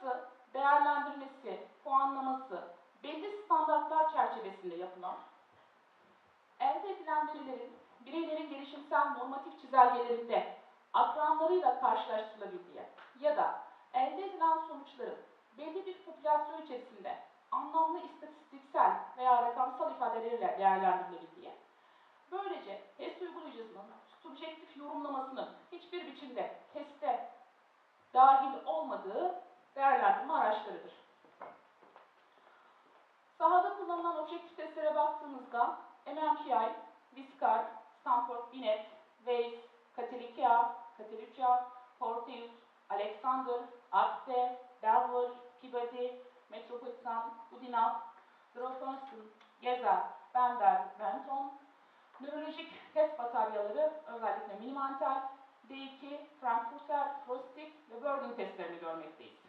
çalışması, değerlendirmesi, puanlaması belli standartlar çerçevesinde yapılan, elde edilen verilerin bireylerin gelişimsel normatif çizelgelerinde akranlarıyla karşılaştırılabildiği ya da elde edilen sonuçların belli bir popülasyon içerisinde anlamlı istatistiksel veya rakamsal ifadelerle değerlendirilebildiği, böylece HES araçlarıdır. Sahada kullanılan objektif testlere baktığımızda MMPI, Viscar, Stanford Binet, Weiss, Katerikea, Katericea, Porteus, Alexander, Akte, Delver, Peabody, Metropolitan, Udinov, Grofensten, Gezel, Bender, Benton, nörolojik test bataryaları özellikle Minimantel, D2, Frankfurter, Frostig ve Bergen testlerini görmekteyiz.